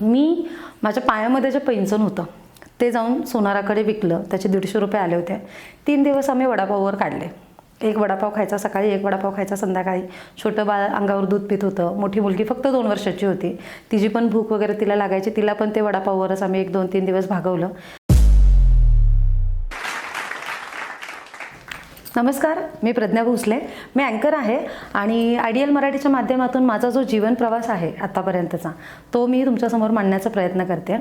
मी माझ्या पायामध्ये जे पैंजण होतं ते जाऊन सोनाराकडे विकलं. त्याचे दीडशे रुपये आले होते. तीन दिवस आम्ही वडापाववर काढले. एक वडापाव खायचा सकाळी एक वडापाव खायचा संध्याकाळी. छोटं बाळ अंगावर दूध पित होतं. मोठी मुलगी फक्त दोन वर्षाची होती. तिची पण भूक वगैरे तिला लागायची. तिला पण ते वडापाववरच आम्ही एक दोन तीन दिवस भागवलं. नमस्कार मी प्रज्ञा भोसले. मी अँकर आहे आणि आयडियल मराठीच्या माध्यमातून माझा जो जीवन प्रवास आहे आत्तापर्यंतचा तो मी तुमच्यासमोर मांडण्याचा प्रयत्न करते.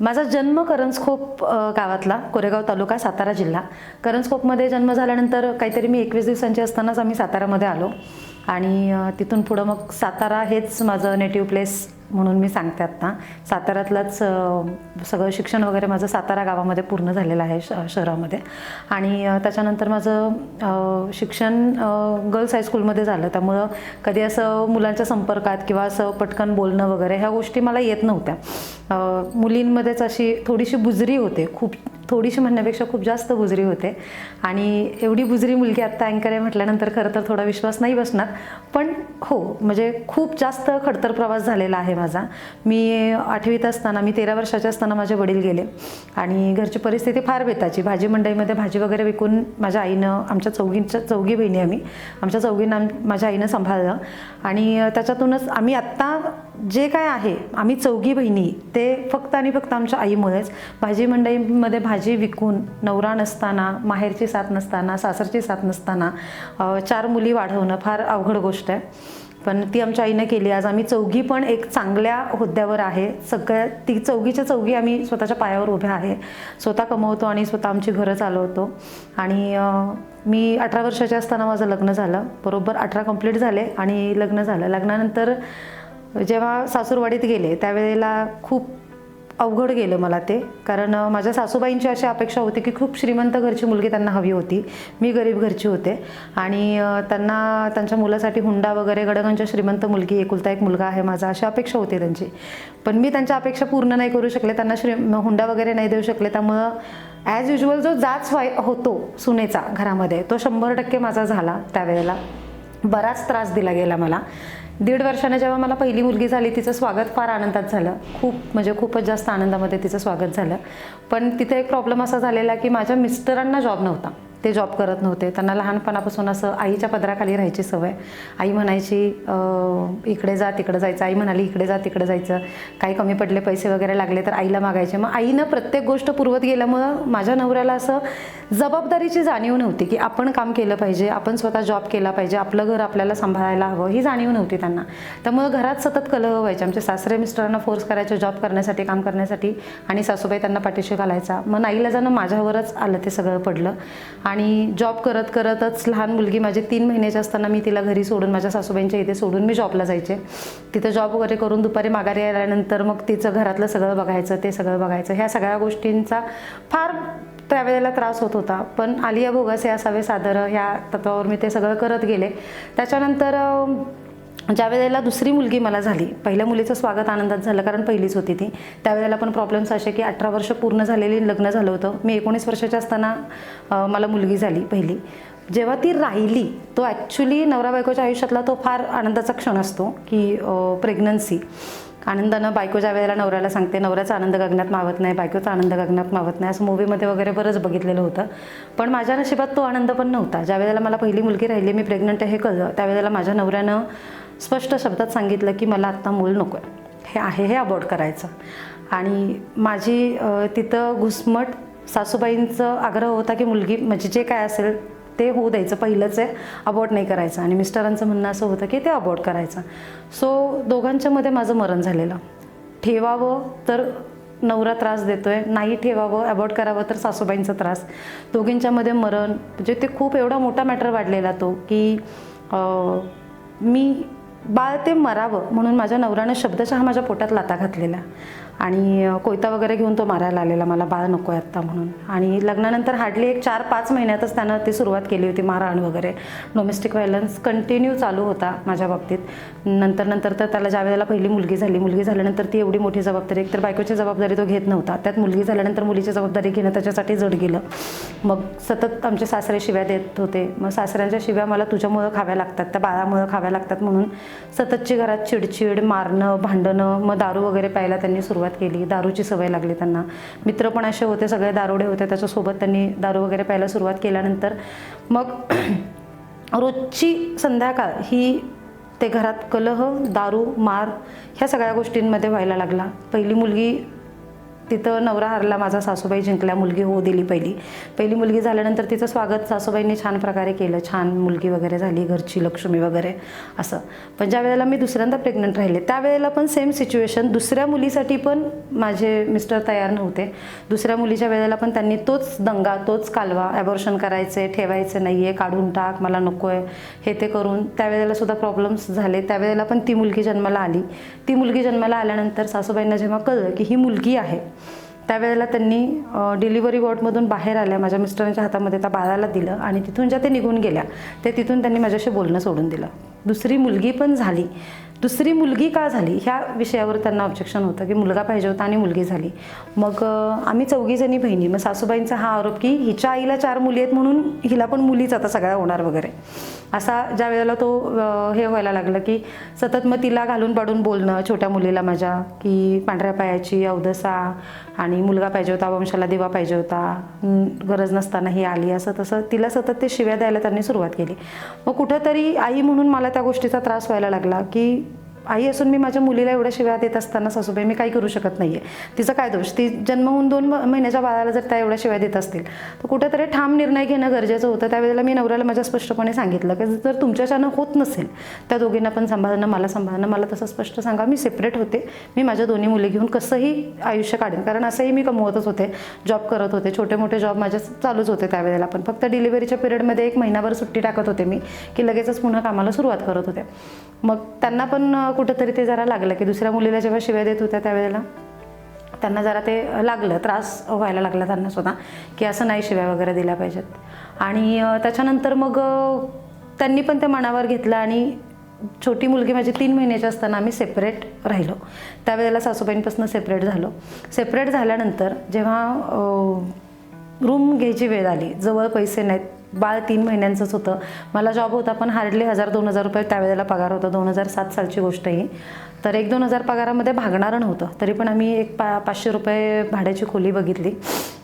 माझा जन्म करंजखोप गावातला कोरेगाव तालुका सातारा जिल्हा. करंजखोपमध्ये जन्म झाल्यानंतर काहीतरी मी एकवीस दिवसांची असतानाच आम्ही सातारामध्ये आलो. आणि तिथून पुढं मग सातारा हेच माझं नेटिव्ह प्लेस म्हणून मी सांगते आत्ता. साताऱ्यातलंच सगळं शिक्षण वगैरे माझं सातारा गावामध्ये पूर्ण झालेलं आहे श शहरामध्ये. आणि त्याच्यानंतर माझं शिक्षण गर्ल्स हायस्कूलमध्ये झालं. त्यामुळं कधी असं मुलांच्या संपर्कात किंवा असं पटकन बोलणं वगैरे ह्या गोष्टी मला येत नव्हत्या. मुलींमध्येच अशी थोडीशी बुजरी होते. खूप थोडीशी म्हणण्यापेक्षा खूप जास्त बुजरी होते. आणि एवढी बुजरी मुलगी आत्ता अँकर आहे म्हटल्यानंतर खरं तर थोडा विश्वास नाही बसणार. पण हो म्हणजे खूप जास्त खडतर प्रवास झालेला आहे माझा. मी आठवीत असताना मी तेरा वर्षाचे असताना माझे वडील गेले. आणि घरची परिस्थिती फार बेताची. भाजी मंडईमध्ये भाजी वगैरे विकून माझ्या आईनं आमच्या चौघींच्या चौघी बहिणी आम्ही आमच्या चौघींना आम- माझ्या आईनं सांभाळलं. आणि त्याच्यातूनच आम्ही आत्ता जे काय आहे आम्ही चौघी बहिणी ते फक्त आणि फक्त आमच्या आईमुळेच भाजी मंडईमध्ये भाजी विकून नवरा नसताना माहेरची साथ नसताना सासरची साथ नसताना चार मुली वाढवणं फार अवघड गोष्ट आहे. पण ती आमच्या आईनं केली. आज आम्ही चौघी पण एक चांगल्या हुद्द्यावर आहे. सगळ्या ती चौघीच्या चौघी आम्ही स्वतःच्या पायावर उभ्या आहे. स्वतः कमवतो आणि स्वतः आमची घरं चालवतो. आणि मी अठरा वर्षाची असताना माझं लग्न झालं. बरोबर अठरा कंप्लीट झाले आणि लग्न झालं. लग्नानंतर जेव्हा सासूरवाडीत गेले त्यावेळेला खूप अवघड गेलं मला ते. कारण माझ्या सासूबाईंची अशी अपेक्षा होती की खूप श्रीमंत घरची मुलगी त्यांना हवी होती. मी गरीब घरची होते. आणि त्यांना त्यांच्या मुलासाठी हुंडा वगैरे गडगंच्या श्रीमंत मुलगी एकुलता एक मुलगा आहे माझा अशी अपेक्षा होती त्यांची. पण मी त्यांच्या अपेक्षा पूर्ण नाही करू शकले त्यांना श्री हुंडा वगैरे नाही देऊ शकले. त्यामुळं ॲज युजल जो जाच व्हाय होतो सुनेचा घरामध्ये तो शंभर टक्के माझा झाला त्यावेळेला. बराच त्रास दिला गेला मला. दीड वर्षाने जेव्हा मला पहिली मुलगी झाली तिचं स्वागत फार आनंदात झालं. खूप म्हणजे खूपच जास्त आनंदामध्ये तिचं स्वागत झालं. पण तिथे एक प्रॉब्लेम असा झालेला की माझ्या मिस्टरांना जॉब नव्हता. ते जॉब करत नव्हते. त्यांना लहानपणापासून असं आईच्या पदराखाली राहायची सवय. आई म्हणायची इकडे जा तिकडे जायचं. आई म्हणाली इकडे जा तिकडे जायचं. काही कमी पडले पैसे वगैरे लागले तर आईला मागायचे. मग आईनं प्रत्येक गोष्ट पुरवत गेल्यामुळं माझ्या नवऱ्याला असं जबाबदारीची जाणीव नव्हती की आपण काम केलं पाहिजे आपण स्वतः जॉब केला पाहिजे आपलं घर आपल्याला सांभाळायला हवं ही जाणीव नव्हती त्यांना. त्यामुळं घरात सतत कलह व्हायचे आमचे सासरे मिस्टरांना फोर्स करायचे जॉब करण्यासाठी काम करण्यासाठी आणि सासूबाई त्यांना पाठीशी घालायचा. मग नाईला जाणं माझ्यावरच आलं ते सगळं पडलं. आणि जॉब करत करतच लहान मुलगी माझी तीन महिन्याची असताना मी तिला घरी सोडून माझ्या सासूबाईंच्या इथे सोडून मी जॉबला जायचे. तिथं जॉब वगैरे करून दुपारी माघारी आल्यानंतर मग तिचं घरातलं सगळं बघायचं ते सगळं बघायचं. ह्या सगळ्या गोष्टींचा फार त्यावेळेला त्रास होत होता. पण आलिया भोगासे असावे सादर ह्या तत्वावर मी ते सगळं करत गेले. त्याच्यानंतर ज्या वेळेला दुसरी मुलगी मला झाली पहिल्या मुलीचं स्वागत आनंदात झालं कारण पहिलीच होती ती. त्यावेळेला पण प्रॉब्लेम्स असे की अठरा वर्ष पूर्ण झालेली लग्न झालं होतं. मी एकोणीस वर्षाच्या असताना मला मुलगी झाली पहिली. जेव्हा ती राहिली तो ॲक्च्युली नवरा बायकोच्या आयुष्यातला तो फार आनंदाचा क्षण असतो की प्रेग्नन्सी आनंदानं बायको ज्या वेळेला नवऱ्याला सांगते नवऱ्याचा आनंद गगनात मावत नाही बायकोचा आनंद गगनात मावत नाही असं मूवीमध्ये वगैरे बरंच बघितलेलं होतं. पण माझ्या नशिबात तो आनंद पण नव्हता. ज्या वेळेला मला पहिली मुलगी राहिली मी प्रेग्नंट आहे हे कळलं. त्यावेळेला माझ्या नवऱ्यानं स्पष्ट शब्दात सांगितलं की मला आत्ता मूल नको आहे. हे आहे हे अबॉर्ड करायचं. आणि माझी तिथं घुसमट सासूबाईंचं आग्रह होता की मुलगी म्हणजे जे काय असेल ते होऊ द्यायचं. पहिलंच आहे अबॉर्ट नाही करायचं. आणि मिस्टरांचं म्हणणं असं होतं की ते अबॉर्ट करायचं. सो दोघांच्यामध्ये माझं मरण झालेलं. ठेवावं तर नवरा त्रास देतोय नाही ठेवावं अबॉर्ट करावं तर सासूबाईंचा त्रास. दोघींच्यामध्ये मरण म्हणजे ते खूप एवढा मोठा मॅटर वाढलेला तो की मी बाळ ते मरावं म्हणून माझ्या नवऱ्यानं शब्दशः माझ्या पोटात लाता घातलेल्या. आणि कोयता वगैरे घेऊन तो मारायला आलेला मला बाळ नको आहे आत्ता म्हणून. आणि लग्नानंतर हार्डली एक चार पाच महिन्यातच त्यानं ती सुरुवात केली होती मारहाण वगैरे. डोमेस्टिक व्हायलन्स कंटिन्यू चालू होता माझ्या बाबतीत. नंतर नंतर तर त्याला ज्या वेळेला पहिली मुलगी झाली मुलगी झाल्यानंतर ती एवढी मोठी जबाबदारी एक तर बायकोची जबाबदारी तो घेत नव्हता. त्यात मुलगी झाल्यानंतर मुलीची जबाबदारी घेणं त्याच्यासाठी जड गेलं. मग सतत आमचे सासरे शिव्या देत होते. मग सासऱ्यांच्या शिव्या मला तुझ्यामुळं खाव्या लागतात त्या बाळामुळं खाव्या लागतात म्हणून सततची घरात चिडचिड मारणं भांडणं मग दारू वगैरे प्यायला त्यांनी सुरुवात सुरुवात केली दारूची सवय लागली त्यांना. मित्र पण असे होते सगळे दारोडे होते त्याच्यासोबत त्यांनी दारू वगैरे प्यायला सुरुवात केल्यानंतर मग रोजची संध्याकाळ ही ते घरात कलह दारू मार ह्या सगळ्या गोष्टींमध्ये व्हायला लागला. पहिली मुलगी तिथं नवरा हरला माझा सासूबाई जिंकल्या मुलगी होऊ दिली पहिली. पहिली मुलगी झाल्यानंतर तिचं स्वागत सासूबाईंनी छान प्रकारे केलं. छान मुलगी वगैरे झाली घरची लक्ष्मी वगैरे असं. पण ज्या वेळेला मी दुसऱ्यांदा प्रेग्नंट राहिले त्यावेळेला पण सेम सिच्युएशन दुसऱ्या मुलीसाठी पण माझे मिस्टर तयार नव्हते. दुसऱ्या मुलीच्या वेळेला पण त्यांनी तोच दंगा तोच कालवा ॲबॉर्शन करायचे ठेवायचे नाही आहे काढून टाक मला नको आहे हे ते करून त्यावेळेला सुद्धा प्रॉब्लेम्स झाले. त्यावेळेला पण ती मुलगी जन्माला आली. ती मुलगी जन्माला आल्यानंतर सासूबाईंना जेव्हा कळलं की ही मुलगी आहे त्यावेळेला त्यांनी डिलिव्हरी वॉर्डमधून बाहेर आल्या. माझ्या मिस्टरांच्या हातामध्ये त्या बाळाला दिलं आणि तिथून ज्या ते निघून गेल्या ते तिथून त्यांनी माझ्याशी बोलणं सोडून दिलं. दुसरी मुलगी पण झाली. दुसरी मुलगी का झाली? ह्या विषयावर त्यांना ऑब्जेक्शन होतं की मुलगा पाहिजे होता आणि मुलगी झाली. मग आम्ही चौघीजणी बहिणी मग सासूबाईंचा हा आरोप की हिच्या आईला चार मुली आहेत म्हणून हिला पण मुलीच आता सगळ्या होणार वगैरे. असा ज्या वेळेला तो हे व्हायला लागलं की सतत मग तिला घालून पाडून बोलणं छोट्या मुलीला माझ्या की पांढऱ्या पायाची अवदसा आणि मुलगा पाहिजे होता वंशाला दिवा पाहिजे होता गरज नसताना ही आली असं तसं तिला सतत ते शिव्या द्यायला त्यांनी सुरुवात केली. मग कुठंतरी आई म्हणून मला त्या गोष्टीचा त्रास व्हायला लागला की आई असून मी माझ्या मुलीला एवढ्या शिव्या देत असताना सासूबाई मी काही करू शकत नाही आहे तिचा काय दोष? ती जन्म होऊन दोन म- महिन्याच्या बाळाला जर त्या एवढ्या शिव्या देत असतील तर कुठेतरी ठाम निर्णय घेणं गरजेचं होतं. त्यावेळेला मी नवऱ्याला माझ्या स्पष्टपणे सांगितलं की जर तुमच्याच्यानं होत नसेल त्या दोघींना पण सांभाळणं मला सांभाळणं मला तसं स्पष्ट सांगा. मी सेपरेट होते. मी माझ्या दोन्ही मुली घेऊन कसंही आयुष्य काढेन. कारण असंही मी कमवतच होते. जॉब करत होते. छोटे मोठे जॉब माझे चालूच होते त्यावेळेला पण. फक्त डिलिव्हरीच्या पिरियडमध्ये एक महिनाभर सुट्टी टाकत होते मी की लगेचच पुन्हा कामाला सुरुवात करत होते. मग त्यांना पण कुठंतरी ते जरा लागलं की दुसऱ्या मुलीला जेव्हा शिव्या देत होत्या त्यावेळेला त्यांना जरा ते लागलं त्रास व्हायला लागला त्यांना स्वतः की असं नाही शिव्या वगैरे दिल्या पाहिजेत. आणि त्याच्यानंतर मग त्यांनी पण ते मनावर घेतलं आणि छोटी मुलगी माझी तीन महिन्याची असताना आम्ही सेपरेट राहिलो. त्यावेळेला सासूबाईंपासून सेपरेट झालो. सेपरेट झाल्यानंतर जेव्हा रूम घ्यायची वेळ आली जवळ पैसे नाहीत बाळ तीन महिन्यांचंच होतं. मला जॉब होता पण हार्डली हजार दोन हजार रुपये त्यावेळेला पगार होता. दोन हजार सात सालची गोष्ट ही तर एक दोन हजार पगारामध्ये भागणारं नव्हतं. तरी पण आम्ही एक पा पाचशे रुपये भाड्याची खोली बघितली.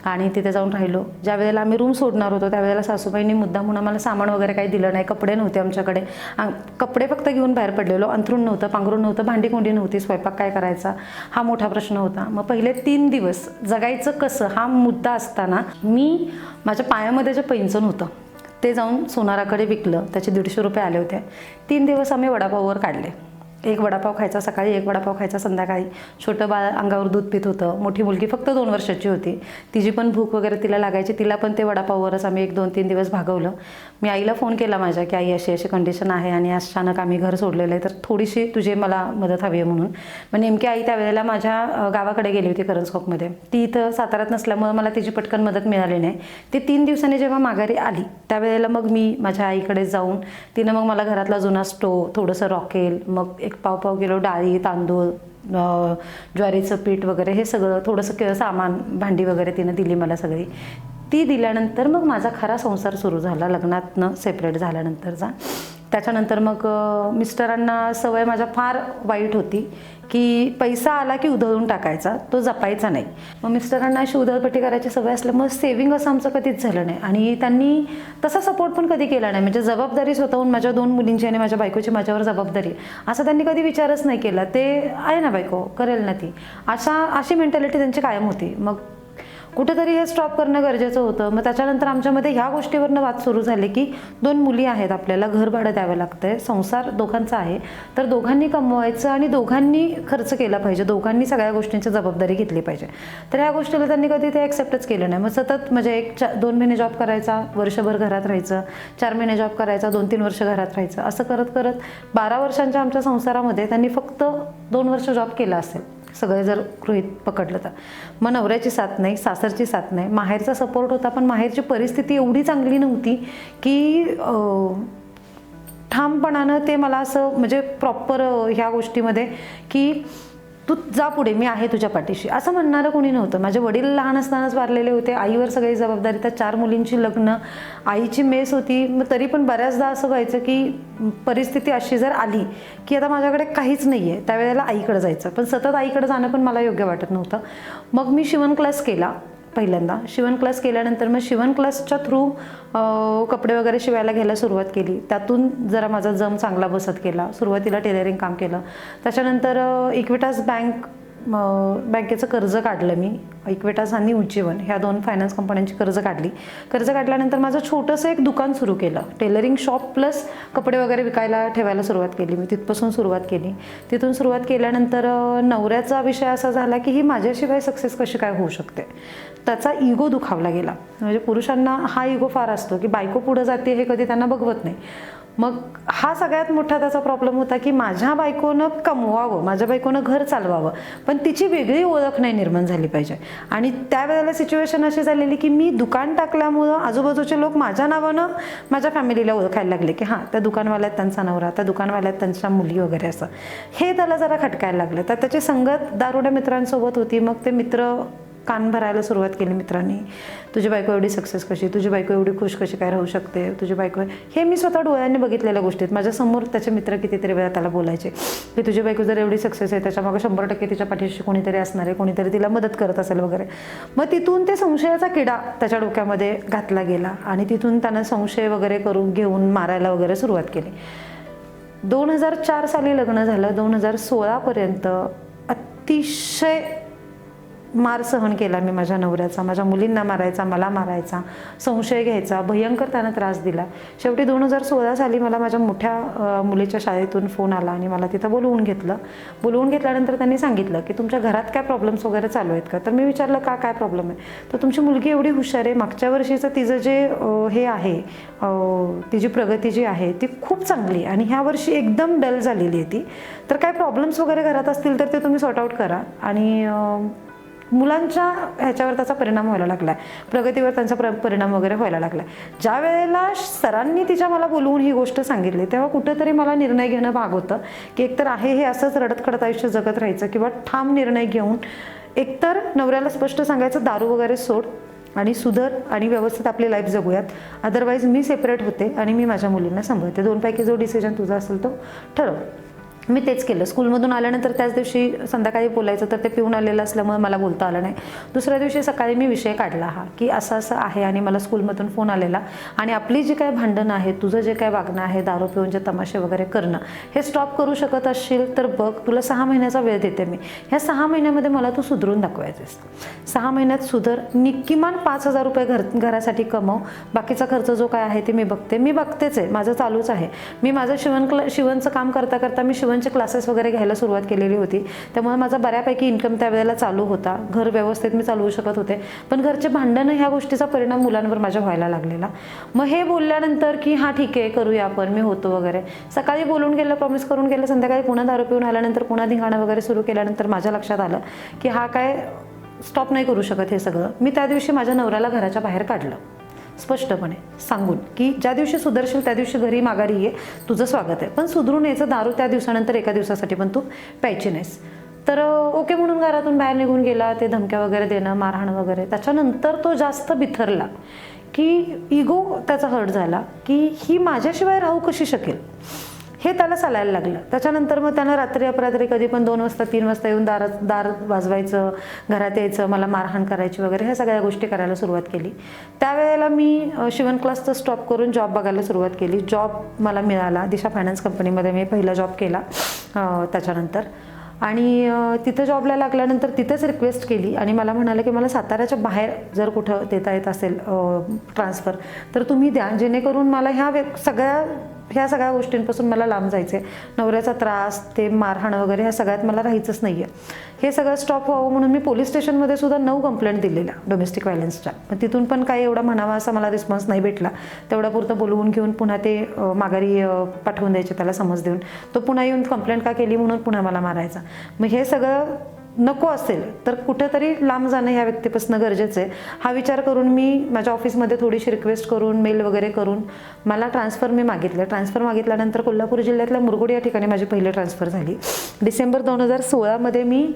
आणि तिथे जाऊन राहिलो. ज्या वेळेला आम्ही रूम सोडणार होतो त्यावेळेला सासूबाईंनी मुद्दा म्हणून आम्हाला सामान वगैरे काही दिलं नाही. कपडे नव्हते आमच्याकडे. कपडे फक्त घेऊन बाहेर पडलेलो. अंथरूण नव्हतं पांघरूण नव्हतं भांडी कोंडी नव्हती स्वयंपाक काय करायचा? हा मोठा प्रश्न होता. मग पहिले तीन दिवस जगायचं कसं हा मुद्दा असताना मी माझ्या पायामध्ये जे पैंचण होतं ते जाऊन सोनाराकडे विकलं. त्याचे दीडशे रुपये आले होते. तीन दिवस आम्ही वडापाववर काढले. एक वडापाव खायचा सकाळी एक वडापाव खायचा संध्याकाळी. छोटं बाळ अंगावर दूध पित होतं. मोठी मुलगी फक्त दोन वर्षाची होती. तिची पण भूक वगैरे तिला लागायची. तिला पण ते वडापाववरच आम्ही एक दोन तीन दिवस भागवलं. मी आईला फोन केला माझ्या की आई अशी अशी कंडिशन आहे आणि अचानक आम्ही घर सोडलेलं आहे. तर थोडीशी तुझी मला मदत हवी आहे म्हणून. मग नेमकी आई त्यावेळेला माझ्या गावाकडे गेली होती करंजकॉकमध्ये ती इथं साताऱ्यात नसल्यामुळं मला तिची पटकन मदत मिळाली नाही. ती तीन दिवसांनी जेव्हा माघारी आली त्यावेळेला मग मी माझ्या आईकडे जाऊन तिनं मग मला घरातला जुना स्टो थोडंसं रॉकेल मग एक पाव पाव किलो डाळी तांदूळ ज्वारीचं पीठ वगैरे हे सगळं थोडंसं के सामान भांडी वगैरे तिनं दिली मला सगळी. ती दिल्यानंतर मग माझा खरा संसार सुरू झाला लग्नातनं सेपरेट झाल्यानंतरचा. त्याच्यानंतर मग मिस्टरांना सवय माझ्या फार वाईट होती की पैसा आला की उधळून टाकायचा तो जपायचा नाही. मग मिस्टरांना अशी उधळपट्टी करायची सवय असल्यामुळे सेविंग असं आमचं कधीच झालं नाही. आणि त्यांनी तसा सपोर्ट पण कधी केला नाही. म्हणजे जबाबदारी स्वतःहून माझ्या दोन मुलींची आणि माझ्या बायकोची माझ्यावर जबाबदारी. असं त्यांनी कधी विचारच नाही केला. ते आहे ना बायको करेल ना ती. अशा अशी मेंटॅलिटी त्यांची कायम होती. मग कुठेतरी हे स्टॉप करणं गरजेचं होतं. मग त्याच्यानंतर आमच्यामध्ये ह्या गोष्टीवरनं वाद सुरू झाले की दोन मुली आहेत आपल्याला घर भाडं द्यावं लागतंय संसार दोघांचा आहे. तर दोघांनी कमवायचं आणि दोघांनी खर्च केला पाहिजे. दोघांनी सगळ्या गोष्टींची जबाबदारी घेतली पाहिजे. तर ह्या गोष्टीला त्यांनी कधी ते ॲक्सेप्टच केलं नाही. मग सतत म्हणजे एक चा दोन महिने जॉब करायचा वर्षभर घरात राहायचं चार महिने जॉब करायचा दोन तीन वर्ष घरात राहायचं असं करत करत बारा वर्षांच्या आमच्या संसारामध्ये त्यांनी फक्त दोन वर्ष जॉब केला असेल. सगळे जर गृहित पकडलं तर. मग नवऱ्याची साथ नाही सासरची साथ नाही. माहेरचा सपोर्ट होता पण माहेरची परिस्थिती एवढी चांगली नव्हती की ठामपणानं ते मला असं म्हणजे प्रॉपर ह्या गोष्टीमध्ये की तू जा पुढे मी आहे तुझ्या पाठीशी. असं म्हणणारं कोणी नव्हतं. माझे वडील लहान असतानाच वारलेले होते. आईवर सगळी जबाबदारी त्या चार मुलींची लग्न. आईची मेस होती. मग तरी पण बऱ्याचदा असं व्हायचं की परिस्थिती अशी जर आली की आता माझ्याकडे काहीच नाही आहे त्यावेळेला आईकडे जायचं. पण सतत आईकडे जाणं पण मला योग्य वाटत नव्हतं. मग मी शिवण क्लास केला. पहिल्यांदा. शिवण क्लास केल्यानंतर मग शिवण क्लासच्या थ्रू कपडे वगैरे शिवायला घ्यायला सुरुवात केली. त्यातून जरा माझा जम चांगला बसत केला सुरुवातीला टेलरिंग काम केलं. त्याच्यानंतर इक्विटास बँक बँकेचं कर्ज काढलं मी. इक्वेटास आणि उज्जीवन. ह्या दोन फायनान्स कंपन्यांची कर्ज काढली. कर्ज काढल्यानंतर माझं छोटंसं एक दुकान सुरू केलं. टेलरिंग शॉप प्लस कपडे वगैरे विकायला ठेवायला सुरुवात केली मी. तिथपासून सुरुवात केली. तिथून सुरुवात केल्यानंतर नवऱ्याचा विषय असा झाला की ही माझ्याशिवाय सक्सेस कशी काय होऊ शकते? त्याचा इगो दुखावला गेला. म्हणजे पुरुषांना हा इगो फार असतो की बायको पुढं जाते हे कधी त्यांना बघवत नाही. मग हा सगळ्यात मोठा त्याचा प्रॉब्लेम होता की माझ्या बायकोनं कमवावं माझ्या बायकोनं घर चालवावं पण तिची वेगळी ओळख नाही निर्माण झाली पाहिजे. आणि त्यावेळेला सिच्युएशन अशी झालेली की मी दुकान टाकल्यामुळं आजूबाजूचे लोक माझ्या नावानं माझ्या फॅमिलीला ओळखायला लागले की हां त्या दुकानवाल्यात त्यांचा नवरा त्या दुकानवाल्यात त्यांच्या मुली वगैरे असं. हे त्याला जरा खटकायला लागलं. तर त्याची संगत दारुड्या मित्रांसोबत होती. मग ते मित्र कान भरायला सुरुवात केली मित्रांनी. तुझी बायको एवढी सक्सेस कशी? तुझी बायको एवढी खुश कशी? काय राहू शकते? तुझी बायको हे मी स्वतः डोळ्यांनी बघितलेल्या गोष्टी आहेत. माझ्यासमोर त्याचे मित्र कितीतरी वेळा त्याला बोलायचे की तुझी बायको जर एवढी सक्सेस आहे त्याच्यामागे शंभर टक्के तिच्या पाठीशी कोणीतरी असणार आहे कोणीतरी तिला मदत करत असेल वगैरे. मग तिथून ते संशयाचा किडा त्याच्या डोक्यामध्ये घातला गेला आणि तिथून त्यानं संशय वगैरे करून घेऊन मारायला वगैरे सुरुवात केली. दोन हजार चार साली लग्न झालं. दोन हजार सोळापर्यंत अतिशय मार सहन केला मी माझ्या नवऱ्याचा माझ्या मुलींना मारायचा मला मारायचा संशय घ्यायचा भयंकर त्यानं त्रास दिला. शेवटी दोन हजार सोळा साली मला माझ्या मोठ्या मुलीच्या शाळेतून फोन आला आणि मला तिथं बोलवून घेतलं. बोलवून घेतल्यानंतर त्यांनी सांगितलं की तुमच्या घरात काय प्रॉब्लेम्स वगैरे चालू आहेत का? तर मी विचारलं का काय प्रॉब्लेम आहे? तर तुमची मुलगी एवढी हुशार आहे मागच्या वर्षीचं तिचं जे हे आहे तिची प्रगती जी आहे ती खूप चांगली आहे आणि ह्या वर्षी एकदम डल झालेली आहे ती. तर काय प्रॉब्लेम्स वगैरे घरात असतील तर ते तुम्ही सॉर्ट आऊट करा आणि मुलांच्या ह्याच्यावर त्याचा परिणाम व्हायला लागला आहे प्रगतीवर त्यांचा प्र परिणाम वगैरे व्हायला लागला आहे ज्या वेळेला सरांनी तिच्या मला बोलवून ही गोष्ट सांगितली तेव्हा कुठंतरी मला निर्णय घेणं भाग होतं की एकतर आहे हे असंच रडत खडत आयुष्य जगत राहायचं किंवा ठाम निर्णय घेऊन एकतर नवऱ्याला स्पष्ट सांगायचं दारू वगैरे सोड आणि सुधर आणि व्यवस्थित आपली लाईफ जगूयात. अदरवाईज मी सेपरेट होते आणि मी माझ्या मुलींना सांभाळते. दोनपैकी जो डिसिजन तुझा असेल तो ठरव. मी तेच केलं. स्कूलमधून आल्यानंतर त्याच दिवशी संध्याकाळी बोलायचं तर ते पिऊन आलेलं असल्यामुळे मला बोलता आलं नाही. दुसऱ्या दिवशी सकाळी मी विषय काढला हा की असं असं आहे आणि मला स्कूलमधून फोन आलेला. आणि आपली जी काय भांडणं आहे तुझं जे काय वागणं आहे दारू पिऊन जे तमाशे वगैरे करणं हे स्टॉप करू शकत असशील तर बघ तुला सहा महिन्याचा वेळ देते मी. ह्या सहा महिन्यामध्ये मला तू सुधरून दाखवायचेस. सहा महिन्यात सुधर नि किमान पाच हजार रुपये घर घरासाठी कमव. बाकीचा खर्च जो काय आहे ते मी बघते. मी बघतेच आहे. माझं चालूच आहे. मी माझं शिवण क्ला शिवणचं काम करता करता मी शिवण शिवणचे क्लासेस वगैरे घ्यायला सुरुवात केलेली होती. त्यामुळे माझा बऱ्यापैकी इन्कम त्यावेळेला चालू होता. घर व्यवस्थित मी चालवू शकत होते. पण घरचे भांडणं ह्या गोष्टीचा परिणाम मुलांवर माझ्या व्हायला लागलेला. मग हे बोलल्यानंतर की हां ठीक आहे करूया आपण मी होतो वगैरे. सकाळी बोलून गेलं प्रॉमिस करून गेलं संध्याकाळी पुन्हा दारू पिऊन आल्यानंतर पुन्हा धिंगाणं वगैरे सुरू केल्यानंतर माझ्या लक्षात आलं की हा काय स्टॉप नाही करू शकत हे सगळं. मी त्या दिवशी माझ्या नवऱ्याला घराच्या बाहेर काढलं. स्पष्टपणे सांगून की ज्या दिवशी सुधरशील त्या दिवशी घरी माघारी ये तुझं स्वागत आहे. पण सुधरून यायचं दारू त्या दिवसानंतर एका दिवसासाठी पण तू प्यायची नाहीस. तर ओके म्हणून घरातून बाहेर निघून गेला ते धमक्या वगैरे देणं मारहाण वगैरे त्याच्यानंतर तो जास्त बिथरला की इगो त्याचा हर्ट झाला की ही माझ्याशिवाय राहू कशी शकेल? हे त्याला चालायला लागलं. त्याच्यानंतर मग त्यानं रात्री अपरात्री कधी पण दोन वाजता तीन वाजता येऊन दारात दार वाजवायचं घरात यायचं मला मारहाण करायची वगैरे ह्या सगळ्या गोष्टी करायला सुरुवात केली. त्यावेळेला मी शिवण क्लासचं स्टॉप करून जॉब बघायला सुरुवात केली. जॉब मला मिळाला. दिशा फायनान्स कंपनीमध्ये मी पहिला जॉब केला त्याच्यानंतर. आणि तिथं जॉबला लागल्यानंतर तिथेच रिक्वेस्ट केली. आणि मला म्हणाले की मला साताऱ्याच्या बाहेर जर कुठं देता येत असेल ट्रान्सफर तर तुम्ही द्या. जेणेकरून मला ह्या वे सगळ्या ह्या सगळ्या गोष्टींपासून मला लांब जायचे नवऱ्याचा त्रास ते मारहाण वगैरे ह्या सगळ्यात मला राहायचंच नाही आहे हे सगळं स्टॉप व्हावं म्हणून मी पोलीस स्टेशनमध्ये सुद्धा नऊ कंप्लेंट दिलेल्या डोमेस्टिक व्हायलन्सच्या मग तिथून पण काही एवढा म्हणावा असा मला रिस्पॉन्स नाही भेटला. तेवढा पुरतं बोलवून घेऊन पुन्हा ते माघारी पाठवून द्यायचे त्याला समज देऊन. तो पुन्हा येऊन कंप्लेंट का केली म्हणून पुन्हा मला मारायचा. मग हे सगळं नको असेल तर कुठेतरी लांब जाणं ह्या व्यक्तीपासून गरजेचं आहे. हा विचार करून मी माझ्या ऑफिसमध्ये थोडीशी रिक्वेस्ट करून मेल वगैरे करून मला ट्रान्सफर मी मागितलं. ट्रान्सफर मागितल्यानंतर कोल्हापूर जिल्ह्यातल्या मुरगुड या ठिकाणी माझी पहिली ट्रान्सफर झाली. डिसेंबर दोन हजार सोळामध्ये मी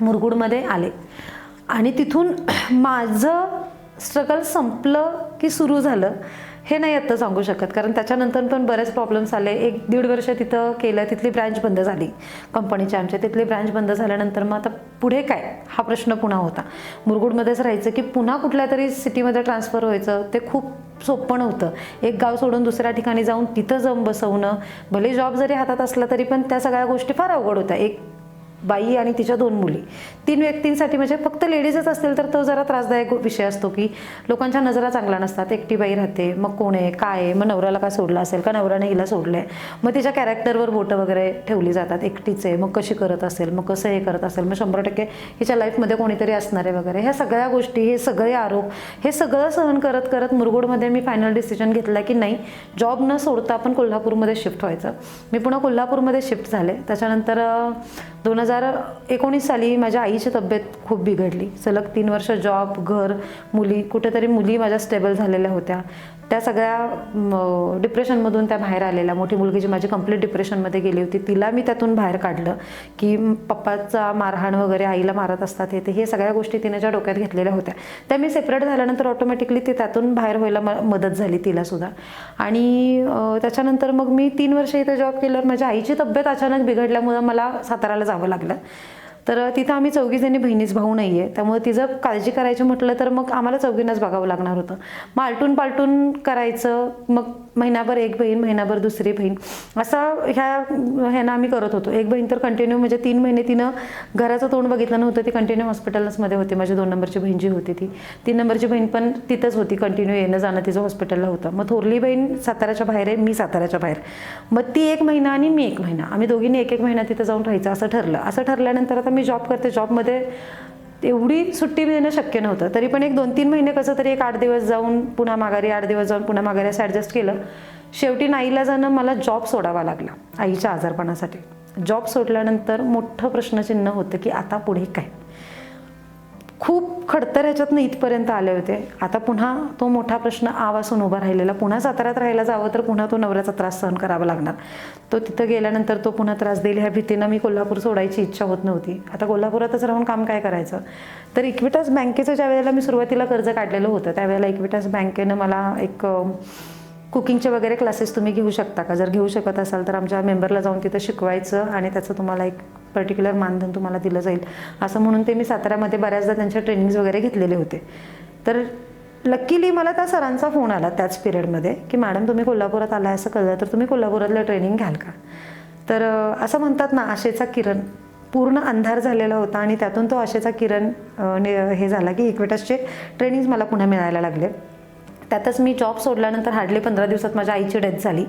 मुरगुडमध्ये आले. आणि तिथून माझं स्ट्रगल संपलं की सुरू झालं. हे नाही आत्ता सांगू शकत कारण त्याच्यानंतर पण बरेच प्रॉब्लेम्स आले. एक दीड वर्ष तिथं केलं तिथली ब्रँच बंद झाली. कंपनीची आमच्या तिथली ब्रँच बंद झाल्यानंतर मग आता पुढे काय? हा प्रश्न पुन्हा होता. मुरगुडमध्येच राहायचं की पुन्हा कुठल्या तरी सिटीमध्ये ट्रान्सफर व्हायचं ते खूप सोपं नव्हतं. एक गाव सोडून दुसऱ्या ठिकाणी जाऊन तिथं जाऊन बसवणं भले जॉब जरी हातात असला तरी पण त्या सगळ्या गोष्टी फार अवघड होत्या. एक बाई आणि तिच्या दोन मुली. तीन व्यक्तींसाठी म्हणजे फक्त लेडीजच असतील तर तो जरा त्रासदायक विषय असतो की लोकांच्या नजरा चांगल्या नसतात. एकटी बाई राहते. मग कोण आहे? काय आहे? मग नवऱ्याला का सोडलं असेल? का नवऱ्याने हिला सोडलं आहे मग तिच्या कॅरेक्टरवर बोटं वगैरे ठेवली जातात. एकटीच आहे. मग कशी करत असेल? मग कसं हे करत असेल? मग शंभर टक्के हिच्या लाईफमध्ये कोणीतरी असणार आहे वगैरे. ह्या सगळ्या गोष्टी हे सगळे आरोप हे सगळं सहन करत करत मुरगुडमध्ये मी फायनल डिसिजन घेतला की नाही जॉब न सोडता आपण कोल्हापूरमध्ये शिफ्ट व्हायचं. मी पुन्हा कोल्हापूरमध्ये शिफ्ट झाले. त्याच्यानंतर दोन हजार एकोणीस साली माझ्या आईची तब्येत खूप बिघडली. सलग तीन वर्ष जॉब घर मुली कुठेतरी मुली माझ्या स्टेबल झालेल्या होत्या. त्या सगळ्या डिप्रेशनमधून त्या बाहेर आलेल्या. मोठी मुलगी जी माझी कंप्लीट डिप्रेशनमध्ये गेली होती तिला मी त्यातून बाहेर काढलं की पप्पाचा मारहाण वगैरे आईला मारत असतात हे ते हे सगळ्या गोष्टी तिने ज्या डोक्यात घेतलेल्या होत्या त्या मी सेपरेट झाल्यानंतर ऑटोमॅटिकली ती त्यातून बाहेर व्हायला म मदत झाली तिलासुद्धा आणि त्याच्यानंतर मग मी तीन वर्ष इथे जॉब केल्यावर माझ्या आईची तब्येत अचानक बिघडल्यामुळं मला साताराला जावं लागलं. तर तिथं आम्ही चौघीजणी बहिणीच भाऊ नाही आहे त्यामुळे तिचं काळजी करायची म्हटलं तर मग आम्हाला चौघींनाच बघावं लागणार होतं. मग आलटून पालटून करायचं मग महिनाभर एक बहीण महिनाभर दुसरी बहीण. असा ह्या ह्यानं आम्ही करत होतो. एक बहीण तर कंटिन्यू म्हणजे तीन महिने तिनं घराचं तोंड बघितलं नव्हतं ती कंटिन्यू हॉस्पिटलमध्ये होती. माझी दोन नंबरची बहीण जी होती ती. तीन नंबरची बहीण पण तिथंच होती कंटिन्यू येणं जाणं तिचं हॉस्पिटलला होतं. मग थोरली बहीण साताऱ्याच्या बाहेर आहे मी साताऱ्याच्या बाहेर. मग ती एक महिना आणि मी एक महिना. आम्ही दोघींनी एक एक महिना तिथं जाऊन राहायचं असं ठरलं. असं ठरल्यानंतर आता मी जॉब करते. जॉबमध्ये एवढी सुट्टी देणं शक्य नव्हतं. तरी पण एक दोन तीन महिने कसं तरी एक आठ दिवस जाऊन पुन्हा माघारी आठ दिवस जाऊन पुन्हा माघारी असं ॲडजस्ट केलं. शेवटी नाईला जाणं मला जॉब सोडावा लागला आईच्या आजारपणासाठी. जॉब सोडल्यानंतर मोठं प्रश्नचिन्ह होतं की आता पुढे काय? खूप खडतर ह्याच्यातनं इथपर्यंत आले होते. आता पुन्हा तो मोठा प्रश्न आवासून उभा राहिलेला. पुन्हा साताऱ्यात राहायला जावं तर पुन्हा तो नवऱ्याचा त्रास सहन करावा लागणार. तो तिथं गेल्यानंतर तो पुन्हा त्रास देईल ह्या भीतीनं मी कोल्हापूर सोडायची इच्छा होत नव्हती. आता कोल्हापुरातच राहून काम काय करायचं? तर इक्विटास बँकेचं ज्या वेळेला मी सुरुवातीला कर्ज काढलेलं होतं त्यावेळेला इक्विटास बँकेनं मला एक कुकिंगचे वगैरे क्लासेस तुम्ही घेऊ शकता का? जर घेऊ शकत असाल तर आमच्या मेंबरला जाऊन तिथं शिकवायचं आणि त्याचं तुम्हाला एक पर्टिक्युलर मानधन तुम्हाला दिलं जाईल. असं म्हणून ते मी साताऱ्यामध्ये बऱ्याचदा त्यांच्या ट्रेनिंग्स वगैरे घेतलेले होते. तर लकीली मला त्या सरांचा फोन आला त्याच पिरियडमध्ये की मॅडम तुम्ही कोल्हापुरात आला असं कळलं तर तुम्ही कोल्हापुरातलं ट्रेनिंग घ्याल का? तर असं म्हणतात ना आशेचा किरण पूर्ण अंधार झालेला होता आणि त्यातून तो आशेचा किरण ने- हे झाला की इक्विटसचे ट्रेनिंग्स मला पुन्हा मिळायला लागले. त्यातच मी जॉब सोडल्यानंतर हार्डली पंधरा दिवसात माझ्या आईची डेथ झाली.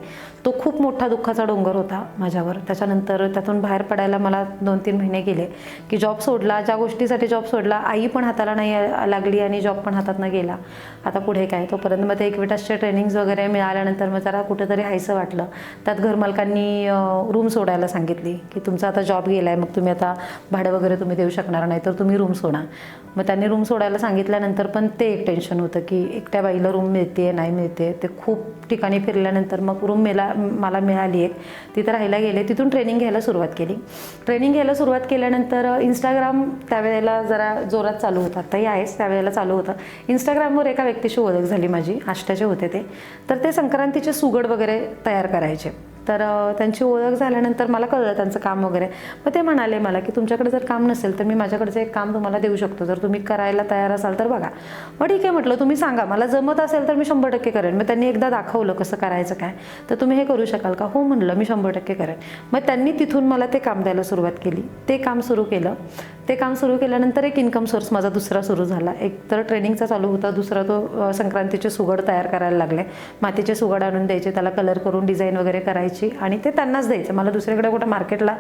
तो खूप मोठा दुःखाचा डोंगर होता माझ्यावर. त्याच्यानंतर त्यातून बाहेर पडायला मला दोन तीन महिने गेले की जॉब सोडला. ज्या गोष्टीसाठी जॉब सोडला आई पण हाताला नाही लागली आणि जॉब पण हातात न गेला. आता पुढे काय? तोपर्यंत मग ते एकविटासचे ट्रेनिंग्स वगैरे मिळाल्यानंतर मग जरा कुठेतरी हायसं वाटलं. त्यात घरमालकांनी रूम सोडायला सांगितली की तुमचा आता जॉब गेला आहे मग तुम्ही आता भाडं वगैरे तुम्ही देऊ शकणार नाही तर तुम्ही रूम सोडा. मग त्यांनी रूम सोडायला सांगितल्यानंतर पण ते एक टेन्शन होतं की एकट्या बाईला रूम मिळते नाही मिळते ते खूप ठिकाणी फिरल्यानंतर मग रूम मिळा मला मिळाली एक. तिथं राहायला गेले तिथून ट्रेनिंग घ्यायला सुरुवात केली. ट्रेनिंग घ्यायला सुरुवात केल्यानंतर इंस्टाग्राम त्यावेळेला जरा जोरात चालू होता. आत्ताही आहेच त्यावेळेला चालू होतं. इंस्टाग्रामवर एका व्यक्तीशी ओळख झाली माझी आष्ट्याचे होते ते. तर ते संक्रांतीचे सुगड वगैरे तयार करायचे. तर त्यांची ओळख झाल्यानंतर मला कळलं त्यांचं काम वगैरे. मग ते म्हणाले मला की तुमच्याकडे जर काम नसेल तर मी माझ्याकडचं एक काम तुम्हाला देऊ शकतो. जर तुम्ही करायला तयार असाल तर बघा. मग ठीक आहे म्हटलं तुम्ही सांगा. मला जमत असेल तर मी शंभर टक्के करेन. मग त्यांनी एकदा दाखवलं कसं करायचं काय. तर तुम्ही हे करू शकाल का? हो म्हणलं मी शंभर टक्के करेन. मग त्यांनी तिथून मला ते काम द्यायला सुरुवात केली. ते काम सुरू केलं. ते काम सुरू केल्यानंतर एक इन्कम सोर्स माझा दुसरा सुरू झाला. एक तर ट्रेनिंगचा चालू होता. दुसरा तो संक्रांतीचे सुगड तयार करायला लागले. मातीचे सुगड आणून द्यायचे. त्याला कलर करून डिझाईन वगैरे करायची. आणि ते त्यांनाच द्यायचं. मला दुसरीकडे कुठं मार्केटला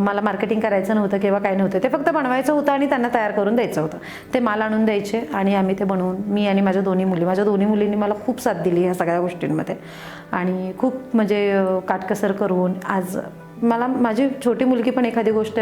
मला मार्केटिंग करायचं नव्हतं किंवा काय नव्हतं ते फक्त बनवायचं होतं आणि त्यांना तयार करून द्यायचं होतं. ते माल आणून द्यायचे आणि आम्ही ते बनवून मी आणि माझ्या दोन्ही मुली माझ्या दोन्ही मुलींनी मला खूप साथ दिली ह्या सगळ्या गोष्टींमध्ये. आणि खूप म्हणजे काटकसर करून आज मला माझी छोटी मुलगी पण एखादी गोष्ट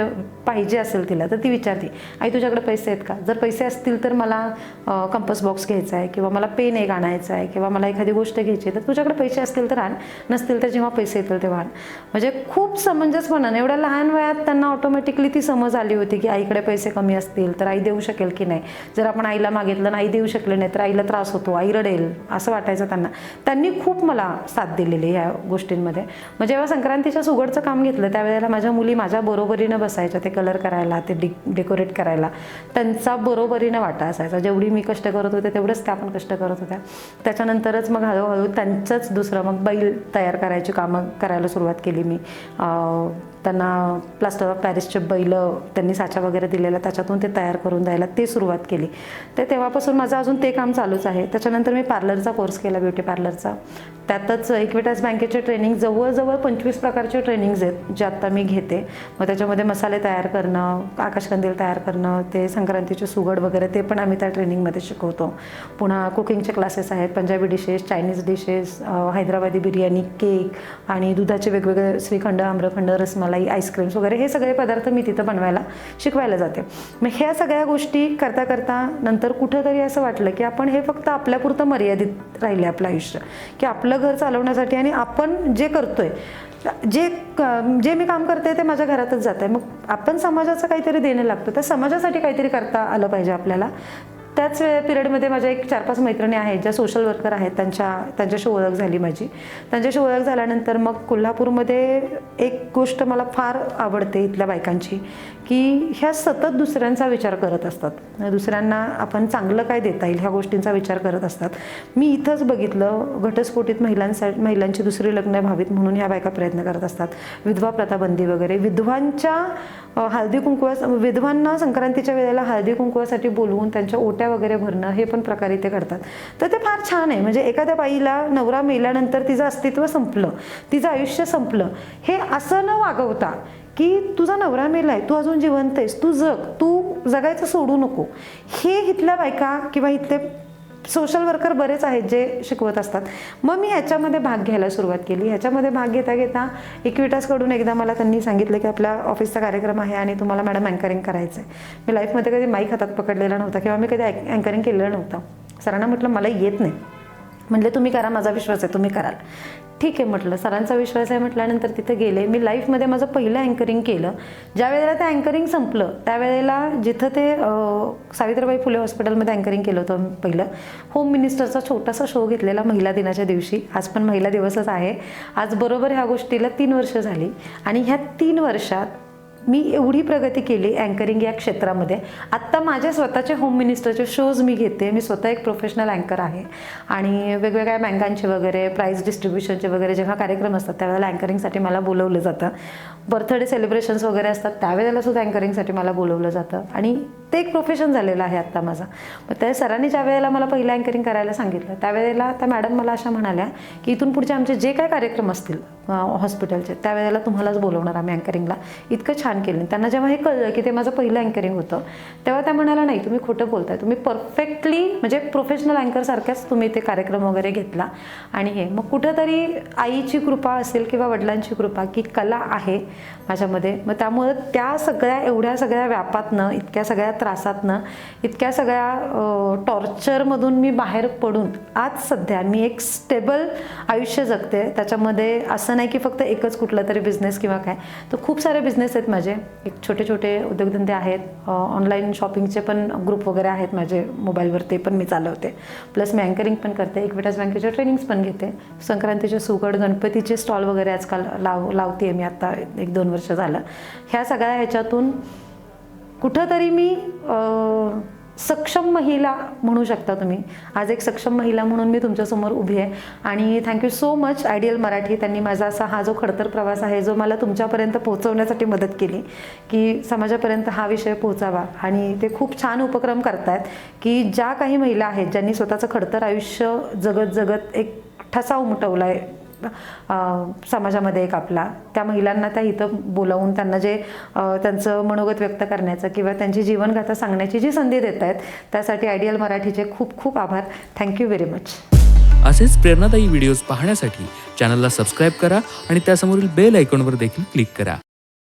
पाहिजे असेल तिला तर ती विचारते आई तुझ्याकडे पैसे आहेत का? जर पैसे असतील तर मला कंपस बॉक्स घ्यायचा आहे किंवा मला पेन एक आणायचा आहे किंवा मला एखादी गोष्ट घ्यायची आहे तर तुझ्याकडे पैसे असतील तर आण नसतील तर जेव्हा पैसे येतील तेव्हा आण. म्हणजे खूप समंजसपणाने एवढ्या लहान वयात त्यांना ऑटोमॅटिकली ती समज आली होती की आईकडे पैसे कमी असतील तर आई देऊ शकेल की नाही. जर आपण आईला मागितलं नाही आई देऊ शकले नाही तर आईला त्रास होतो आई रडेल असं वाटायचं त्यांना. त्यांनी खूप मला साथ दिलेली ह्या गोष्टींमध्ये. म्हणजे जेव्हा संक्रांतीच्या सुगडचं काम घेतलं त्यावेळेला माझ्या मुली माझ्या बरोबरीनं बसायच्या ते कलर करायला ते डि डेकोरेट करायला. त्यांचा बरोबरीनं वाटा असायचा. जेवढी मी कष्ट करत होते तेवढंच त्या पण कष्ट करत होत्या. त्याच्यानंतरच मग हळूहळू त्यांचंच दुसरं मग बैल तयार करायची कामं करायला सुरुवात केली मी. त्यांना प्लास्टर ऑफ पॅरिसचे बैल त्यांनी साचा वगैरे दिलेला त्याच्यातून ते तयार करून द्यायला ते सुरुवात केली. ते तेव्हापासून माझं अजून ते काम चालूच आहे. त्याच्यानंतर मी पार्लरचा कोर्स केला ब्युटी पार्लरचा त्यातच इक्विटास बँकेचे ट्रेनिंग जवळजवळ पंचवीस प्रकारचे ट्रेनिंग्ज आहेत जे आत्ता मी घेते. मग त्याच्यामध्ये मसाले तयार करणं आकाशकंदील तयार करणं ते संक्रांतीचे सुगड वगैरे ते पण आम्ही त्या ट्रेनिंगमध्ये शिकवतो. पुन्हा कुकिंगचे क्लासेस आहेत Punjabi dishes Chinese dishes Hyderabadi biryani cake आणि दुधाचे वेगवेगळे श्रीखंड आम्रखंड रसमलाई आईस्क्रीम्स वगैरे हे सगळे पदार्थ मी तिथं बनवायला शिकवायला जाते. मग ह्या सगळ्या गोष्टी करता करता नंतर कुठंतरी असं वाटलं की आपण हे फक्त आपल्यापुरतं मर्यादित राहिले आपलं आयुष्य. की आपलं घर चालवण्यासाठी आणि आपण जे करतोय जे जे मी काम करते ते माझ्या घरातच जात आहे मग आपण समाजाचं काहीतरी देणं लागतं. त्या समाजासाठी काहीतरी करता आलं पाहिजे आपल्याला. त्याच पिरियडमध्ये माझ्या एक चार पाच मैत्रिणी आहेत ज्या सोशल वर्कर आहेत त्यांच्या त्यांच्याशी ओळख झाली माझी. त्यांच्याशी ओळख झाल्यानंतर मग कोल्हापूरमध्ये एक गोष्ट मला फार आवडते इथल्या बायकांची की ह्या सतत दुसऱ्यांचा विचार करत असतात. दुसऱ्यांना आपण चांगलं काय देता येईल ह्या गोष्टींचा विचार करत असतात. मी इथंच बघितलं घटस्फोटीत महिलांसाठी महिलांची दुसरी लग्न व्हावीत म्हणून ह्या बायका प्रयत्न करत असतात. विधवा प्रताबंदी वगैरे विधवांच्या हळदी कुंकुवा विधवांना संक्रांतीच्या वेळेला हळदी कुंकुवासाठी बोलवून त्यांच्या ओट्या वगैरे भरणं हे पण प्रकार इथे करतात. तर ते फार छान आहे. म्हणजे एखाद्या बाईला नवरा मेल्यानंतर तिचं अस्तित्व संपलं तिचं आयुष्य संपलं. हे असं न वागवता की तुझा नवरा मेलाय तू अजून जिवंत आहेस तू जग तू जगायचं सोडू नको. हे इथल्या बायका किंवा इथले सोशल वर्कर बरेच आहेत जे शिकवत असतात. मग मी ह्याच्यामध्ये भाग घ्यायला सुरुवात केली. ह्याच्यामध्ये भाग घेता घेता इक्विटासकडून एकदा मला त्यांनी सांगितलं की आपल्या ऑफिसचा कार्यक्रम आहे आणि तुम्हाला मॅडम अँकरिंग करायचं आहे मी लाईफमध्ये कधी माईक हातात पकडलेला नव्हता किंवा मी कधी अँकरिंग केलेलं नव्हतं. सरांना म्हटलं मला येत नाही. म्हटले तुम्ही करा माझा विश्वास आहे तुम्ही कराल. ठीक आहे म्हटलं. सरांचा विश्वास आहे म्हटल्यानंतर तिथे गेले. मी लाईफमध्ये माझं पहिलं अँकरिंग केलं. ज्या वेळेला ते अँकरिंग संपलं त्यावेळेला जिथं ते सावित्रीबाई फुले हॉस्पिटलमध्ये अँकरिंग केलं होतं पहिलं होम मिनिस्टरचा छोटासा शो घेतलेला महिला दिनाच्या दिवशी. आज पण महिला दिवसच आहे. आज बरोबर ह्या गोष्टीला तीन वर्ष झाली. आणि ह्या तीन वर्षात मी एवढी प्रगती केली अँकरिंग या क्षेत्रामध्ये. आत्ता माझ्या स्वतःचे होम मिनिस्टरचे शोज मी घेते. मी स्वतः एक प्रोफेशनल अँकर आहे. आणि वेगवेगळ्या बँकांचे वगैरे प्राईज डिस्ट्रीब्युशनचे वगैरे जेव्हा कार्यक्रम असतात त्यावेळेला अँकरिंगसाठी मला बोलवलं जातं. बर्थडे सेलिब्रेशन्स वगैरे असतात त्यावेळेला सुद्धा अँकरिंगसाठी मला बोलवलं जातं. आणि ते एक प्रोफेशन झालेलं आहे आत्ता माझं. मग त्या सरांनी ज्या वेळेला मला पहिलं अँकरिंग करायला सांगितलं त्यावेळेला त्या मॅडम मला अशा म्हणाल्या की इथून पुढचे आमचे जे काय कार्यक्रम असतील हॉस्पिटलचे त्यावेळेला तुम्हालाच बोलवणार आम्ही अँकरिंगला इतकं छान केलं. त्यांना जेव्हा हे कळलं की ते माझं पहिलं अँकरिंग होतं तेव्हा त्या म्हणाला नाही तुम्ही खोटं बोलताय. तुम्ही परफेक्टली म्हणजे प्रोफेशनल अँकरसारख्याच तुम्ही ते कार्यक्रम वगैरे घेतला. आणि हे मग कुठंतरी आईची कृपा असेल किंवा वडिलांची कृपा की कला आहे माझ्यामध्ये. मग त्यामुळं त्या सगळ्या एवढ्या सगळ्या व्यापातनं इतक्या सगळ्या त्रासातनं इतक्या सगळ्या टॉर्चरमधून मी बाहेर पडून आज सध्या मी एक स्टेबल आयुष्य जगते. त्याच्यामध्ये असं नाही की फक्त एकच कुठला तरी बिझनेस किंवा काय. तर खूप सारे बिझनेस आहेत माझे. एक छोटे छोटे उद्योगधंदे आहेत. ऑनलाईन शॉपिंगचे पण ग्रुप वगैरे आहेत माझे मोबाईलवर ते पण मी चालवते. प्लस मी अँकरिंग पण करते. इक्विटास बँकेचे ट्रेनिंग्स पण घेते. संक्रांतीचे सुगड गणपतीचे स्टॉल वगैरे आजकाल लाव लावते मी आता. एक दोन वर्ष झालं. ह्या सगळ्या ह्याच्यातून कुठंतरी मी सक्षम महिला म्हणू शकता तुम्ही. आज एक सक्षम महिला म्हणून मी तुमच्यासमोर उभी आहे. आणि thank you so much ideal Marathi त्यांनी माझा असा हा जो खडतर प्रवास आहे जो मला तुमच्यापर्यंत पोहोचवण्यासाठी मदत केली की समाजापर्यंत हा विषय पोहोचावा. आणि ते खूप छान उपक्रम करतायत की ज्या काही महिला आहेत ज्यांनी स्वतःचं खडतर आयुष्य जगत जगत एक ठसा उमटवला आहे समाजामध्ये एक आपला. त्या महिलांना त्या इथं बोलावून त्यांना जे त्यांचं मनोगत व्यक्त करण्याचं किंवा त्यांची जीवनगाथा सांगण्याची जी संधी देत आहेत त्यासाठी आयडियल मराठीचे खूप खूप आभार. थँक्यू व्हेरी मच असेच प्रेरणादायी व्हिडिओज पाहण्यासाठी चॅनलला सबस्क्राईब करा आणि त्यासमोरील बेल आयकॉनवर देखील क्लिक करा.